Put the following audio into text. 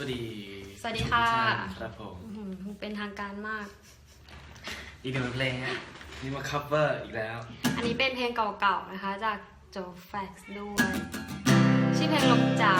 วัสดีสวัสดีค่ะครับผม อื้เป็นทางการมาก อีกหนึ่งเพลงฮะนี่มา cover อีกแล้ว อันนี้เป็นเพลงเก่าๆนะคะ จากโจแฟกซ์ด้วย ชื่อเพลงลมจ๋า